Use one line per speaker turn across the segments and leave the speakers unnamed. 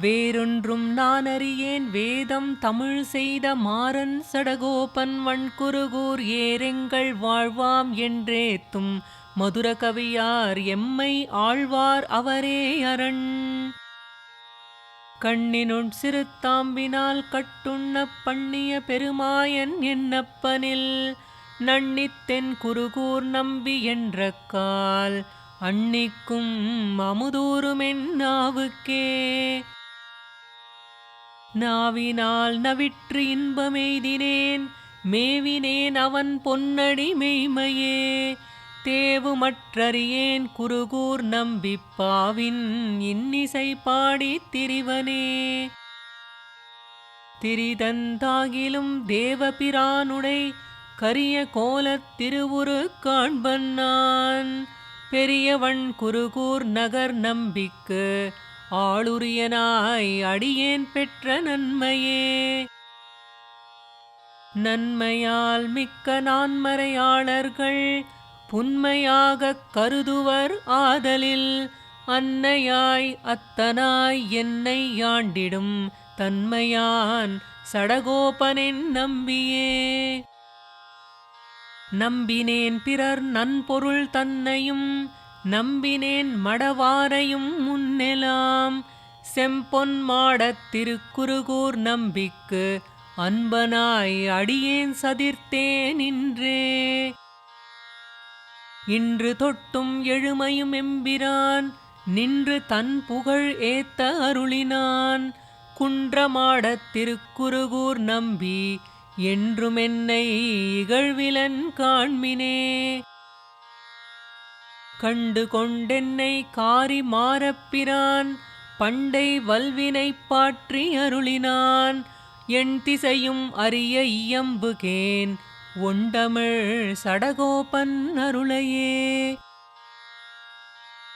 வேறொன்றும் நான் அறியேன் வேதம் தமிழ் செய்த மாறன் சடகோபன் வன்குருகூர் ஏரெங்கள் வாழ்வாம் என்றேத்தும். மதுர கவியார் எம்மை ஆழ்வார் அவரே அரண். கண்ணினுள் சிறுத்தாம்பினால் கட்டுண்ணப் பண்ணிய பெருமாயன் என்னப்பனில். நன்னித்தென் குருகூர் நம்பி என்ற கால். அன்னிக்கும் அமுதூருமென் நாவுக்கே நாவினால் நவிற்று இன்பமெய்தினேன் மேவினேன் அவன் பொன்னடி மெய்மையே. தேவுமற்றறியேன் குருகூர் நம்பிப்பாவின் இன்னிசை பாடித் திரிவனே. திரிதந்தாகிலும் தேவபிரானுடை கரிய கோலத் திருவுரு காண்பன் நான். பெரியவன் குருகூர் நகர் நம்பிக்கு ஆளுரியனாய் அடியேன் பெற்ற நன்மையே. நன்மையால் மிக்க நான்மறையாளர்கள் புன்மையாகக் கருதுவர் ஆதலில் அன்னையாய் அத்தனாய் என்னை யாண்டிடும் தன்மையான் சடகோபனின் நம்பியே. நம்பினேன் பிறர் நன்பொருள் தன்னையும் நம்பினேன் மடவாரையும் முன்னெலாம். செம்பொன் மாடத் திருக்குறுகூர் நம்பிக்கு அன்பனாய் அடியேன் சதிர்த்தேன் இன்றே. இன்று தொட்டும் எழுமையும் எம்பிரான் நின்று தன் புகழ் ஏத்த அருளினான். குன்றமாடத் திருக்குறுகூர் நம்பி என்றுமென்னை இகழ்விலன் காண்மினே கண்டு கொண்டென்னை காரி மாறப்பிரான் பண்டை வல்வினைப் பாற்றி அருளினான். என் திசையும் அரிய இயம்புகேன் ஒண்டமிழ் சடகோபன் அருளையே.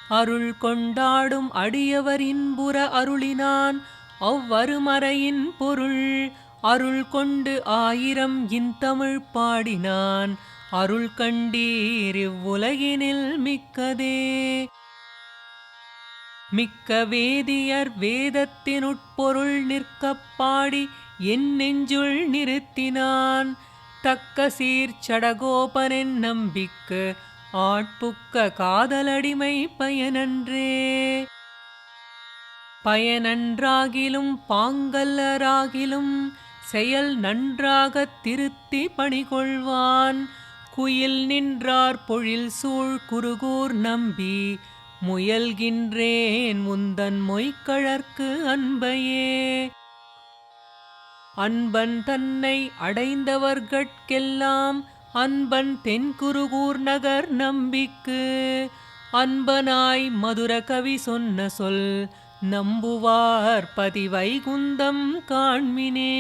அருள் கொண்டாடும் அடியவர் இன்புற அருளினான் அவ்வருமறையின் பொருள். அருள் கொண்டு ஆயிரம் இன் தமிழ் பாடினான் அருள் கண்டீர் இவ்வுலகினில் மிக்கதே. மிக்க வேதியர் வேதத்தினுட்பொருள் நிற்கப் பாடி என் நெஞ்சுள் நிறுத்தினான். தக்க சீர் சடகோபனின் நம்பிக்கு ஆட்புக்க காதலடிமை பயனன்றே. பயனன்றாகிலும் பாங்கல்லராகிலும் செயல் நன்றாகத் திருத்தி பணிகொள்வான். குயில் நின்றார் பொழில் சூழ் குருகூர் நம்பி முயல்கின்றேன் முந்தன் மொய்க்கழற்கு அன்பையே. அன்பன் தன்னை அடைந்தவர்கட்கெல்லாம் அன்பன் தென்குருகூர் நகர் நம்பிக்கு அன்பனாய் மதுர கவி சொன்ன சொல் நம்புவார் பதிவைகுந்தம் காண்மினே.